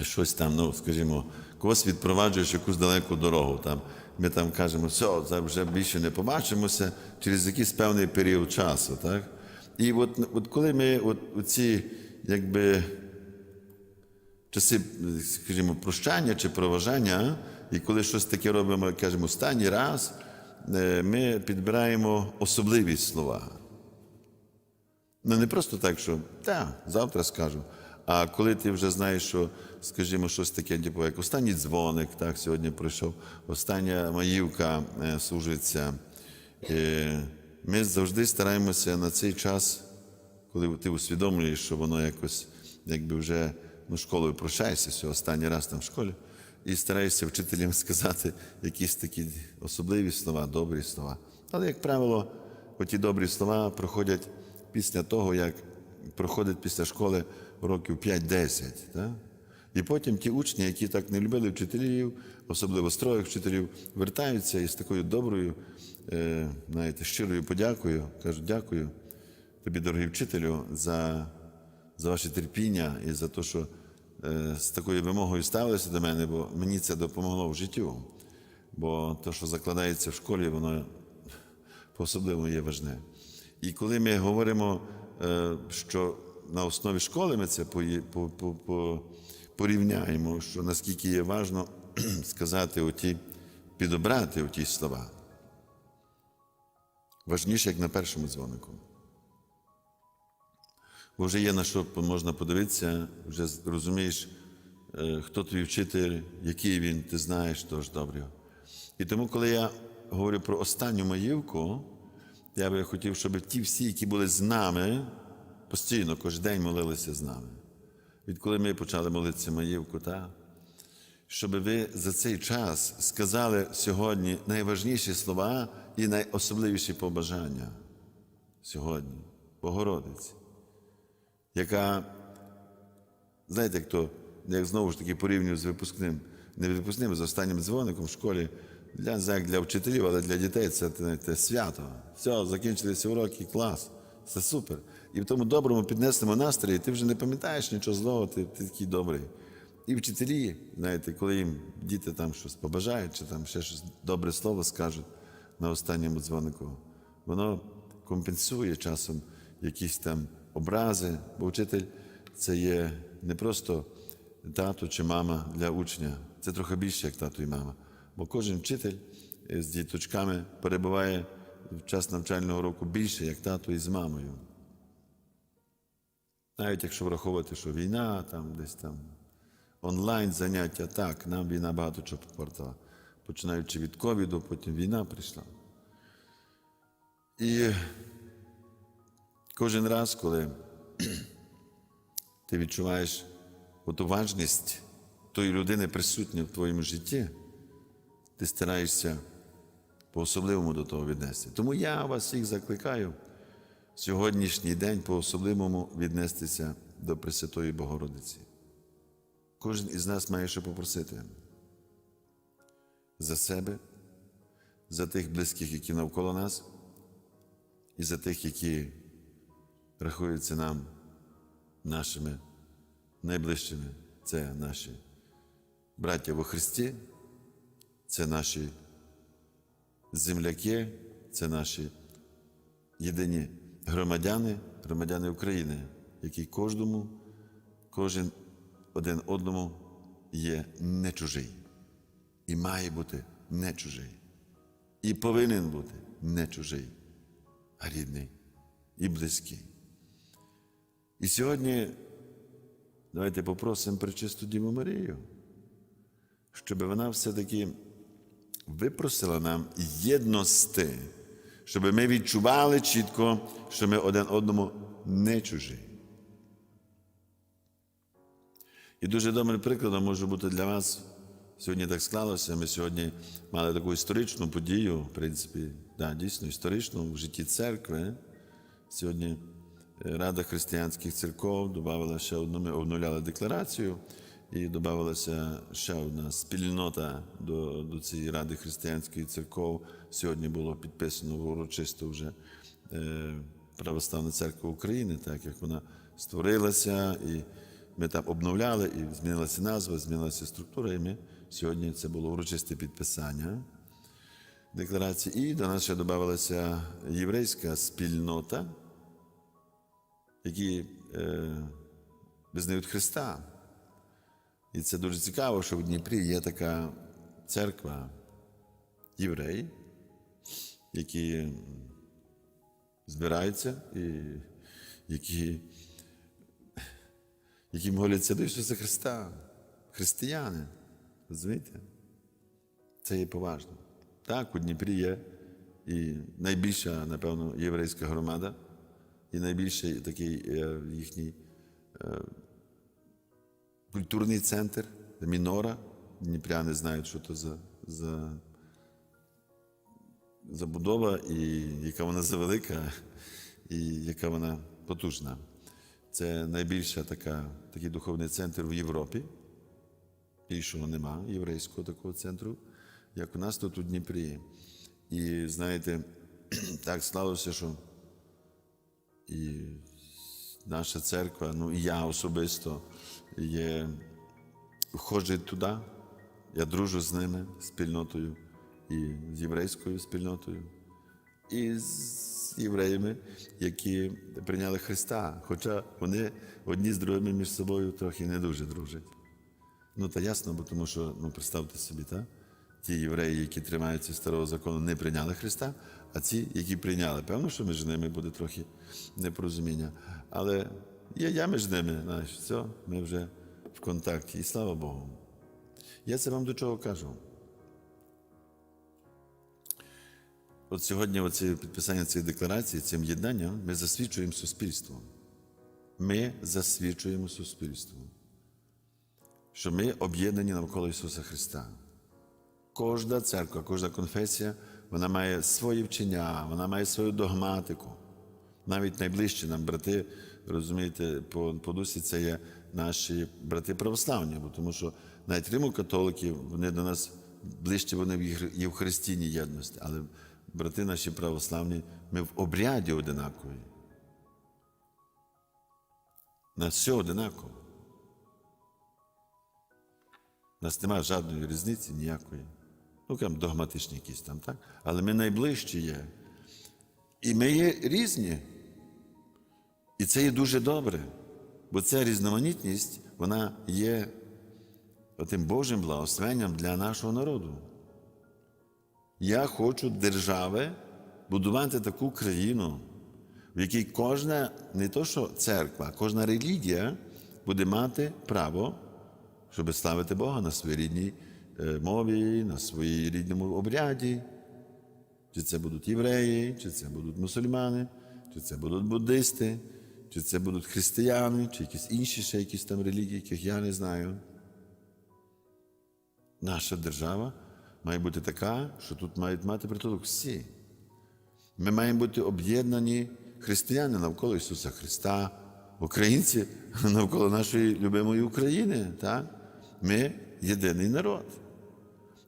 щось там, ну, скажімо, когось відпроваджуєш якусь далеку дорогу. Там, ми там кажемо, все, вже більше не побачимося через якийсь певний період часу. Так? І от, от коли ми от, ці, якби, часи, скажімо, прощання чи проважання, і коли щось таке робимо, кажемо, останній раз, е, ми підбираємо особливі слова. Ну, не просто так, що так, завтра скажу. А коли ти вже знаєш, що, скажімо, щось таке, типу, як останній дзвоник, так, сьогодні пройшов, остання маївка е, служиться. Е, ми завжди стараємося на цей час, коли ти усвідомлюєш, що воно якось, якби вже ну, школою прощаєшся, все, останній раз там в школі, і стараєшся вчителям сказати якісь такі особливі слова, добрі слова. Але, як правило, оті добрі слова проходять після того, як проходить після школи років 5-10. Так? І потім ті учні, які так не любили вчителів, особливо строгих вчителів, вертаються і з такою доброю, е, знаєте, щирою подякою кажуть, дякую тобі, дорогий вчителю, за, за ваше терпіння і за те, що е, з такою вимогою ставилися до мене, бо мені це допомогло в життю. Бо те, що закладається в школі, воно по-особливому є важне. І коли ми говоримо, е, що на основі школи ми це порівняємо, що наскільки є важно сказати оті, підобрати оті слова. Важніше, як на першому дзвонику. Бо вже є на що можна подивитися, вже розумієш, е, хто твій вчитель, який він, ти знаєш тож добре. І тому, коли я говорю про останню маївку, я би хотів, щоб ті всі, які були з нами, постійно кожен день молилися з нами. Відколи ми почали молитися маївку, та, щоб ви за цей час сказали сьогодні найважніші слова і найособливіші побажання сьогодні, Богородиці, яка, знаєте, як як знову ж таки порівнюю з випускним, не випускним, з останнім дзвоником в школі, для, як для вчителів, але для дітей це знаєте, свято. Все, закінчилися уроки, клас, це супер. І в тому доброму піднесному настрої ти вже не пам'ятаєш нічого злого, ти, ти такий добрий. І вчителі, знаєте, коли їм діти там щось побажають, чи там ще щось добре слово скажуть на останньому дзвонику, воно компенсує часом якісь там образи, бо вчитель це є не просто тато чи мама для учня, це трохи більше, як тато і мама. Бо кожен вчитель з діточками перебуває в час навчального року більше, як тато із мамою. Навіть якщо враховувати, що війна, там десь там онлайн заняття, так, нам війна багато чого попортила. Починаючи від ковіду, потім війна прийшла. І кожен раз, коли ти відчуваєш оту важність тої людини присутня в твоєму житті, ти стараєшся по-особливому до того віднести. Тому я вас всіх закликаю сьогоднішній день по-особливому віднестися до Пресвятої Богородиці. Кожен із нас має що попросити за себе, за тих близьких, які навколо нас, і за тих, які рахуються нам нашими найближчими. Це наші браття во Христі, це наші земляки, це наші єдині громадяни, громадяни України, які кожному, кожен один одному є не чужий. І має бути не чужий. І повинен бути не чужий, а рідний і близький. І сьогодні давайте попросимо пречисту Діву Марію, щоб вона все-таки випросила нам єдності, щоб ми відчували чітко, що ми один одному не чужі. І дуже добрим прикладом може бути для вас. Сьогодні так склалося. Ми сьогодні мали таку історичну подію, в принципі, да, дійсно історичну в житті церкви. Сьогодні е, Рада християнських церков додавала ще одну, ми обновляли декларацію, і додавалася ще одна спільнота до, до цієї Ради християнських церков. Сьогодні було підписано урочисто вже е, Православна церква України, так як вона створилася, і ми там обновляли і змінилася назва, змінилася структура, і ми сьогодні це було урочисте підписання декларації. І до нас ще додавалася єврейська спільнота, які е, визнають Христа. І це дуже цікаво, що в Дніпрі є така церква євреї, які збираються і які, які моляться до Ісуса Христа, християни. Розумієте? Це є поважно. Так, у Дніпрі є і найбільша, напевно, єврейська громада, і найбільший такий е, їхній е, культурний центр, мінора. Дніпряни знають, що то за, за забудова, і яка вона завелика, і яка вона потужна. Це найбільша така, такий духовний центр в Європі. Більшого нема єврейського такого центру, як у нас тут у Дніпрі. І знаєте, так склалося, що і наша церква, ну і я особисто є, входжу туди, я дружу з ними, спільнотою, і з єврейською спільнотою, і з євреями, які прийняли Христа. Хоча вони одні з другими між собою трохи не дуже дружать. Ну, та ясно, бо тому що, ну, представте собі, та? ті євреї, які тримаються старого закону, не прийняли Христа, а ці, які прийняли. Певно, що між ними буде трохи непорозуміння. Але є я між ними, знаєш, все, ми вже в контакті. І слава Богу. Я це вам до чого кажу. От сьогодні, оце підписання цієї декларації, цим єднанням, ми засвідчуємо суспільство. Ми засвідчуємо суспільство що ми об'єднані навколо Ісуса Христа. Кожна церква, кожна конфесія, вона має свої вчення, вона має свою догматику. Навіть найближчі нам брати, розумієте, по, по дусі це є наші брати православні, бо тому що навіть римо-католики, вони до нас ближче вони в Єв- Євхаристійній єдності, але брати наші православні, ми в обряді одинакові. На все одинаково. Нас немає жодної різниці ніякої. Ну, там догматичні якісь там, так? Але ми найближчі є. І ми є різні. І це є дуже добре. Бо ця різноманітність, вона є тим Божим благословенням для нашого народу. Я хочу держави будувати таку країну, в якій кожна, не то що церква, кожна релігія буде мати право щоб славити Бога на своїй рідній е, мові, на своїй рідному обряді. Чи це будуть євреї, чи це будуть мусульмани, чи це будуть буддисти, чи це будуть християни, чи якісь інші ще якісь там релігії, яких я не знаю. Наша держава має бути така, що тут мають мати притулок всі. Ми маємо бути об'єднані християни навколо Ісуса Христа, українці навколо нашої любимої України. Так? Ми єдиний народ.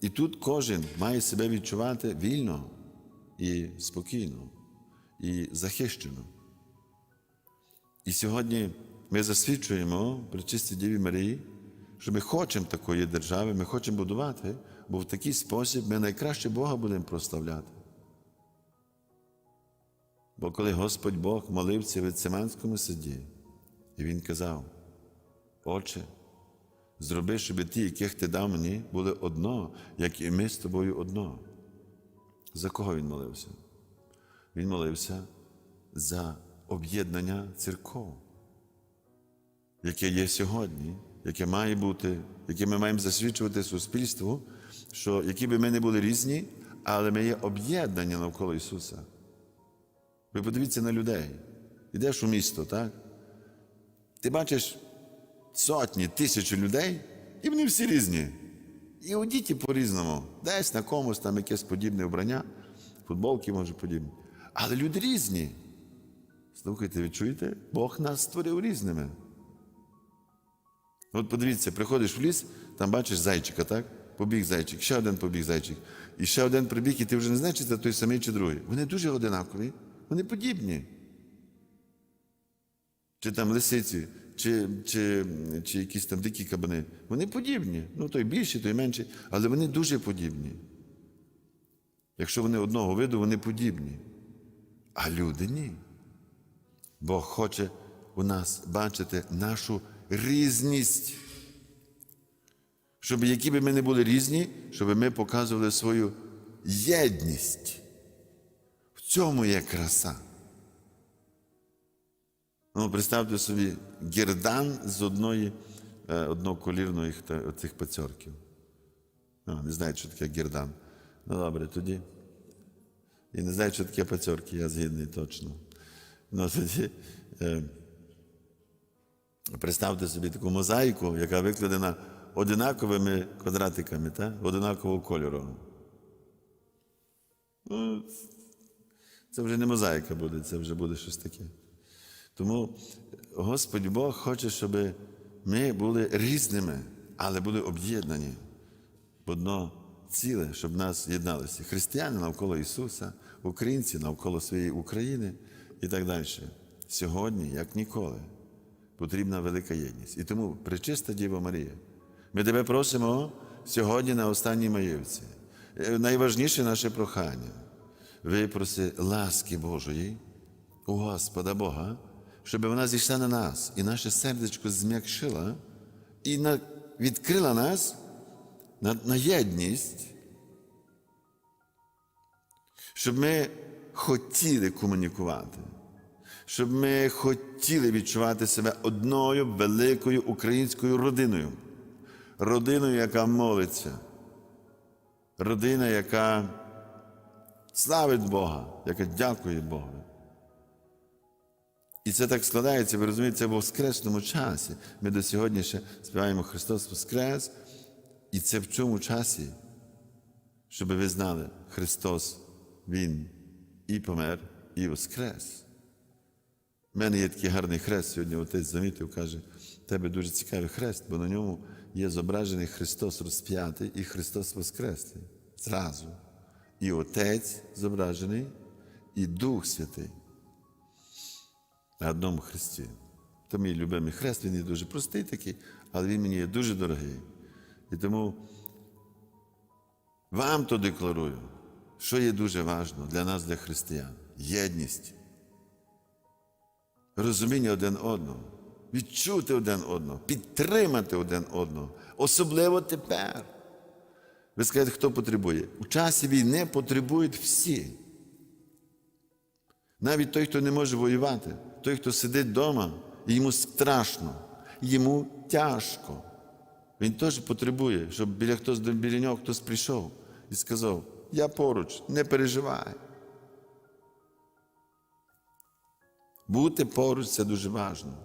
І тут кожен має себе відчувати вільно і спокійно, і захищено. І сьогодні ми засвідчуємо при чистій Діві Марії, що ми хочемо такої держави, ми хочемо будувати, бо в такий спосіб ми найкраще Бога будемо прославляти. Бо коли Господь Бог молився в Гециманському саді, і Він казав: Отче, зроби, щоб ті, яких ти дав мені, були одно, як і ми з тобою одно. За кого він молився? Він молився за об'єднання церков, яке є сьогодні, яке має бути, яке ми маємо засвідчувати суспільству, що які би ми не були різні, але ми є об'єднані навколо Ісуса. Ви подивіться на людей. Йдеш у місто, так? Ти бачиш сотні, тисячі людей, і вони всі різні. І одіті по-різному. Десь на комусь там якесь подібне вбрання, футболки, може, подібні. Але люди різні. Слухайте, ви чуєте? Бог нас створив різними. От подивіться, приходиш в ліс, там бачиш зайчика, так? Побіг зайчик, ще один побіг зайчик. І ще один прибіг, і ти вже не знаєш, чи це той самий чи другий. Вони дуже одинакові, вони подібні. чи там лисиці, чи, чи, чи якісь там дикі кабани. Вони подібні. Ну, той більший, той менший, але вони дуже подібні. Якщо вони одного виду, вони подібні. А люди ні. Бог хоче у нас бачити нашу різність. Щоб які би ми не були різні, щоб ми показували свою єдність. В цьому є краса. Ну, представте собі гердан з одної е, одноколірної цих пацьорків. А, не знають, що таке гердан. Ну добре, тоді. І не знають, що таке пацьорки, я згідний точно. Ну, тоді, е, представте собі таку мозаїку, яка викладена одинаковими квадратиками, та? одинакового кольору. Ну, це вже не мозаїка буде, це вже буде щось таке. Тому Господь Бог хоче, щоб ми були різними, але були об'єднані в одно ціле, щоб нас єдналися. Християни навколо Ісуса, українці навколо своєї України і так далі. Сьогодні, як ніколи, потрібна велика єдність. І тому пречиста Діва Марія. Ми тебе просимо сьогодні на останній маївці. Е, Найважніше наше прохання. Випроси ласки Божої у Господа Бога, щоб вона зійшла на нас і наше сердечко зм'якшила і на, відкрила нас на, на єдність, щоб ми хотіли комунікувати, щоб ми хотіли відчувати себе одною великою українською родиною, родиною, яка молиться, родина, яка славить Бога, яка дякує Богу. І це так складається, ви розумієте, в воскресному часі. Ми до сьогодні ще співаємо Христос Воскрес. І це в цьому часі, щоб ви знали, Христос, Він і помер, і воскрес. У мене є такий гарний хрест, сьогодні отець замітив, каже, тебе дуже цікавий хрест, бо на ньому є зображений Христос розп'ятий і Христос Воскреслий. Зразу. І Отець зображений, і Дух Святий на одному хресті. То мій любимий хрест, він є дуже простий такий, але він мені є дуже дорогий. І тому вам то декларую, що є дуже важливо для нас, для християн єдність, розуміння один одного, відчути один одного, підтримати один одного, особливо тепер. Ви скажете, хто потребує? У часі війни потребують всі. Навіть той, хто не може воювати, той, хто сидить вдома, йому страшно, йому тяжко. Він теж потребує, щоб біля хтось біля нього хтось прийшов і сказав: Я поруч, не переживай. Бути поруч це дуже важливо.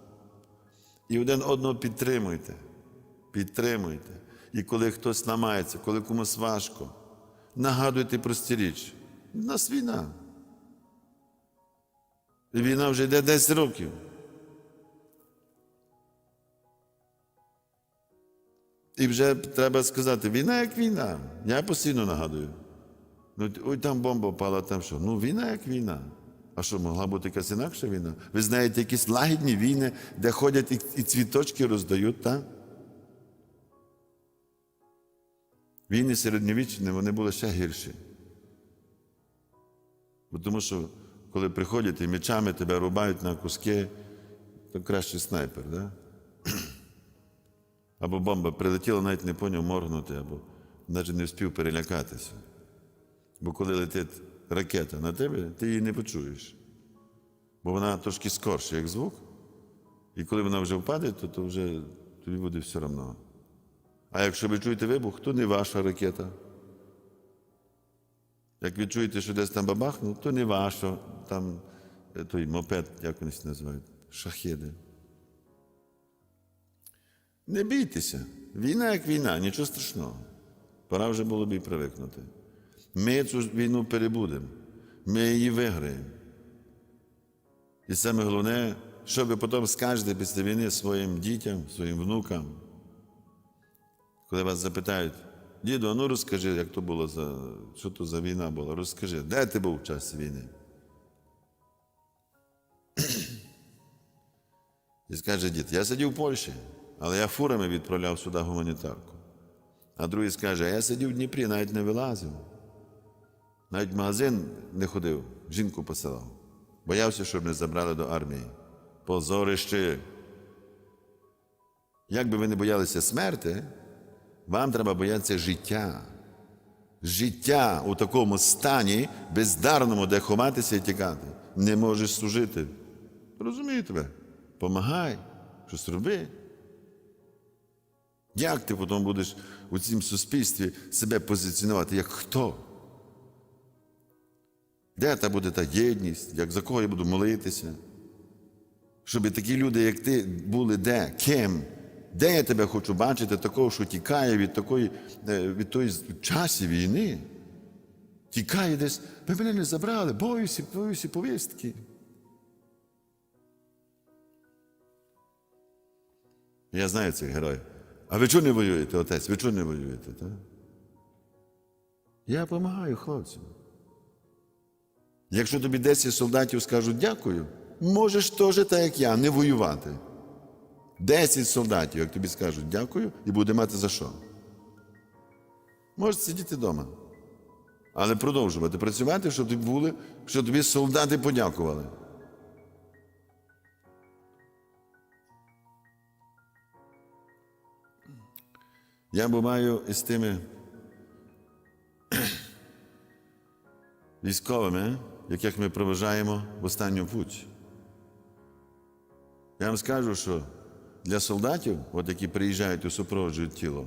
І один одного підтримуйте. Підтримуйте. І коли хтось ламається, коли комусь важко, нагадуйте прості річ. У нас війна. І війна вже йде 10 років. І вже треба сказати, війна як війна. Я постійно нагадую. Ну, ой, там бомба впала, там що. Ну, війна як війна. А що, могла бути якась інакша війна? Ви знаєте, якісь лагідні війни, де ходять і, і цвіточки роздають, так? Війни середньовічні, вони були ще гірші. Бо тому що, коли приходять і мечами тебе рубають на куски, то краще снайпер, да? Або бомба прилетіла, навіть не поняв моргнути, або навіть не встиг перелякатися. Бо коли летить ракета на тебе, ти її не почуєш. Бо вона трошки скорша, як звук. І коли вона вже впаде, то, то вже тобі буде все одно. А якщо ви чуєте вибух, то не ваша ракета. Як ви чуєте, що десь там бабахнув, то не ваша, там е, той мопед, як вони це називають, шахеди. Не бійтеся. Війна як війна, нічого страшного. Пора вже було б і привикнути. Ми цю війну перебудемо, ми її виграємо. І саме головне, що ви потім скажете після війни своїм дітям, своїм внукам. Коли вас запитають, діду, а ну розкажи, як то було за, що то за війна була, розкажи, де ти був в час війни? І скаже дід, я сидів в Польщі, але я фурами відправляв сюди гуманітарку. А другий скаже, а я сидів в Дніпрі, навіть не вилазив. Навіть в магазин не ходив, жінку посилав. Боявся, щоб не забрали до армії. Позорище. Як би ви не боялися смерти, вам треба боятися життя. Життя у такому стані, бездарному, де ховатися і тікати. Не можеш служити. Розумію тебе. Помагай, щось роби. Як ти потім будеш у цім суспільстві себе позиціонувати, як хто? Де та буде та єдність, як за кого я буду молитися? Щоб такі люди, як ти, були де, ким? Де я тебе хочу бачити, такого, що тікає від такої, е, від тої часі війни? Тікає десь, ви мене не забрали, боюся, боюся повістки. Я знаю цих героїв. А ви чого не воюєте, отець? Ви чого не воюєте? Так? Я допомагаю хлопцям. Якщо тобі 10 солдатів скажуть дякую, можеш теж, так як я, не воювати. 10 солдатів, як тобі скажуть дякую, і буде мати за що. Можеш сидіти вдома. Але продовжувати працювати, щоб тобі були, щоб тобі солдати подякували. Я буваю із тими військовими, яких ми проважаємо в останню путь. Я вам скажу, що для солдатів, от які приїжджають і супроводжують тіло,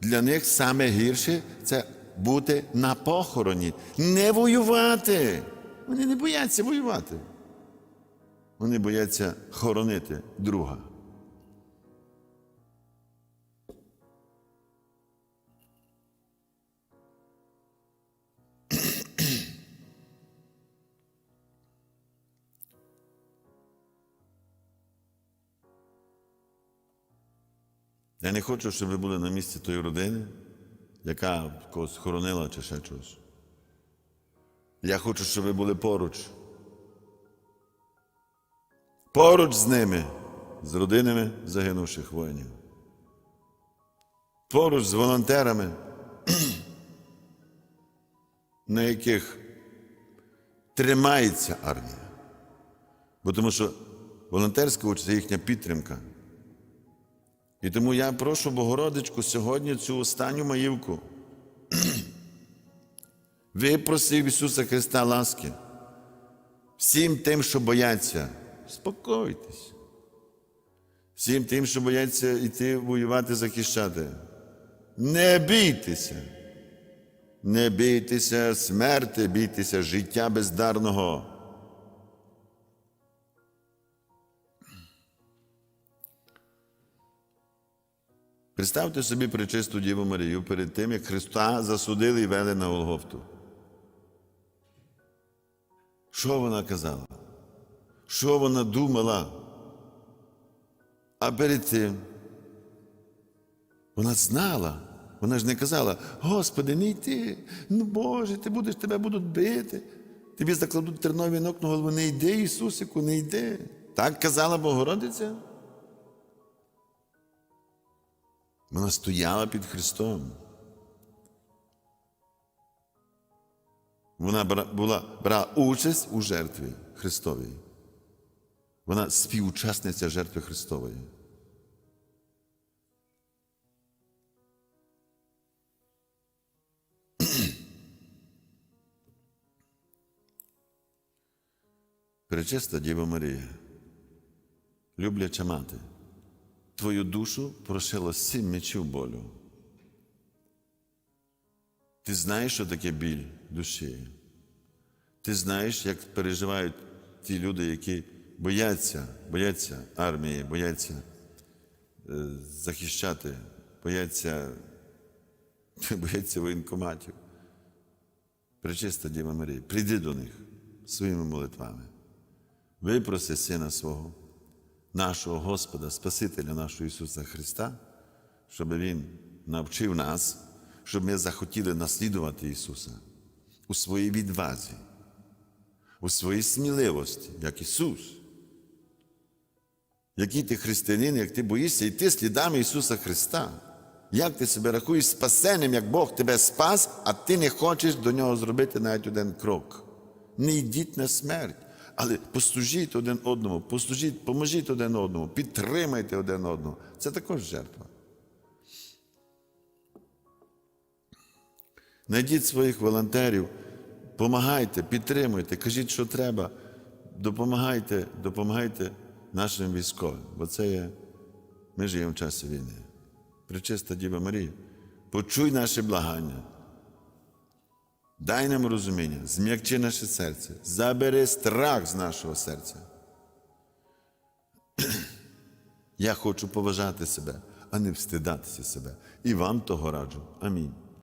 для них саме гірше це бути на похороні, не воювати. Вони не бояться воювати. Вони бояться хоронити друга. Я не хочу, щоб ви були на місці тої родини, яка когось хоронила чи ще щось. Я хочу, щоб ви були поруч. Поруч з ними, з родинами загинувших воїнів. Поруч з волонтерами, на яких тримається армія. Бо тому що волонтерська участь це їхня підтримка. І тому я прошу Богородичку сьогодні цю останню маївку. Випросив Ісуса Христа ласки. Всім тим, що бояться, спокойтесь. Всім тим, що бояться йти воювати, захищати. Не бійтеся. Не бійтеся смерти, бійтеся життя бездарного. Представте собі причисту Діву Марію перед тим, як Христа засудили і вели на Голгофту. Що вона казала? Що вона думала? А перед тим вона знала. Вона ж не казала, Господи, не йти, ну Боже, ти будеш, тебе будуть бити. Тобі закладуть терновий ног на голову, не йди, Ісусику, не йди. Так казала Богородиця? Вона стояла під Христом. Вона була, брала участь у жертві Христовій. Вона співучасниця жертви Христової. Пречиста Діва Марія, любляча мати, твою душу прошило сім мечів болю. Ти знаєш, що таке біль душі. Ти знаєш, як переживають ті люди, які бояться, бояться армії, бояться е, захищати, бояться, бояться воєнкоматів. Пречиста Діва Марія, прийди до них своїми молитвами. Випроси Сина свого, нашого Господа, Спасителя нашого Ісуса Христа, щоб Він навчив нас, щоб ми захотіли наслідувати Ісуса у своїй відвазі, у своїй сміливості, як Ісус. Який ти християнин, як ти боїшся йти слідами Ісуса Христа? Як ти себе рахуєш спасенним, як Бог тебе спас, а ти не хочеш до нього зробити навіть один крок? Не йдіть на смерть, але послужіть один одному, послужіть, поможіть один одному, підтримайте один одного. Це також жертва. Найдіть своїх волонтерів, помагайте, підтримуйте, кажіть, що треба. Допомагайте, допомагайте нашим військовим, бо це є, ми живемо в часі війни. Пречиста Діва Марія, почуй наше благання. Дай нам розуміння, зм'якчи наше серце, забери страх з нашого серця. Я хочу поважати себе, а не встидатися себе. І вам того раджу. Амінь.